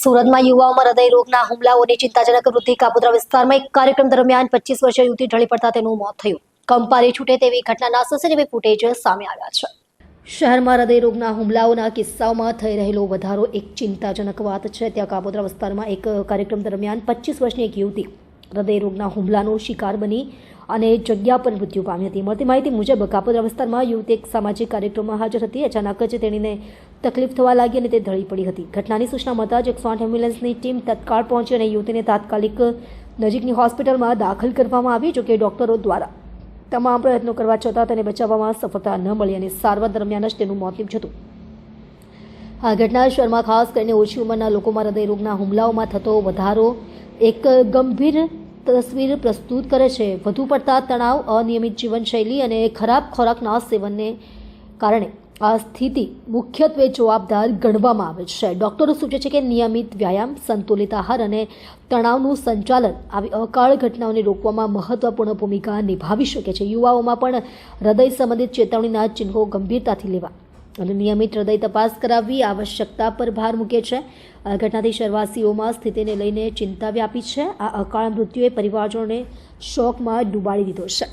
સુરતમાં યુવાઓમાં હૃદય રોગના હુમલાઓની ચિંતાજનક વૃદ્ધિ કાપોદ્રા વિસ્તારમાં એક કાર્યક્રમ દરમિયાન પચીસ વર્ષીય યુવતી ઢળી પડતા તેનું મોત થયું. કંપારી છૂટે તેવી ઘટનાના સીસીટીવી ફૂટેજ સામે આવ્યા છે. શહેરમાં હૃદયરોગના હુમલાઓના કિસ્સાઓમાં થઈ રહેલો વધારો એક ચિંતાજનક વાત છે. ત્યાં કાપોદ્રા વિસ્તારમાં એક કાર્યક્રમ દરમિયાન પચીસ વર્ષની એક યુવતી હૃદય રોગના હુમલાનો શિકાર બની અને જગ્યા પર મૃત્યુ પામી હતી. મળતી માહિતી મુજબ કાપોદ્રા વિસ્તારમાં યુવતી એક સામાજિક કાર્યક્રમમાં હાજર હતી. અચાનક જ તેણીને તકલીફ થવા લાગી અને તે ઢળી પડી હતી. ઘટનાની સૂચના મળતા જ એકસો આઠ એમ્બ્યુલન્સની ટીમ તત્કાળ પહોંચી અને યુવતીને તાત્કાલિક નજીકની હોસ્પિટલમાં દાખલ કરવામાં આવી જોકે ડોક્ટરો દ્વારા તમામ પ્રયત્નો કરવા છતાં તેને બચાવવામાં સફળતા ન મળી અને સારવાર દરમિયાન જ તેનું મોત નીપજ્યું હતું. આ ઘટના શહેરમાં ખાસ કરીને ઓછી ઉંમરના લોકોમાં હૃદયરોગના હુમલાઓમાં થતો વધારો એક ગંભીર તસવીર પ્રસ્તુત કરે છે. વધુ પડતા તણાવ, અનિયમિત જીવનશૈલી અને ખરાબ ખોરાકના સેવનને કારણે આ સ્થિતિ મુખ્યત્વે જવાબદાર ગણવામાં આવે છે. ડૉક્ટરો સૂચવે છે કે નિયમિત વ્યાયામ, સંતુલિત આહાર અને તણાવનું સંચાલન આવી અકાળ ઘટનાઓને રોકવામાં મહત્વપૂર્ણ ભૂમિકા નિભાવી શકે છે. યુવાઓમાં પણ હૃદય સંબંધિત ચેતવણીના ચિહ્નો ગંભીરતાથી લેવા અને નિયમિત હૃદય તપાસ કરાવવી આવશ્યકતા પર ભાર મૂકે છે. ઘટનાથી શહેરવાસીઓમાં સ્થિતિને લઈને ચિંતા વ્યાપી છે. આ અકાળ મૃત્યુએ પરિવારજનોને શોકમાં ડૂબાડી દીધો છે.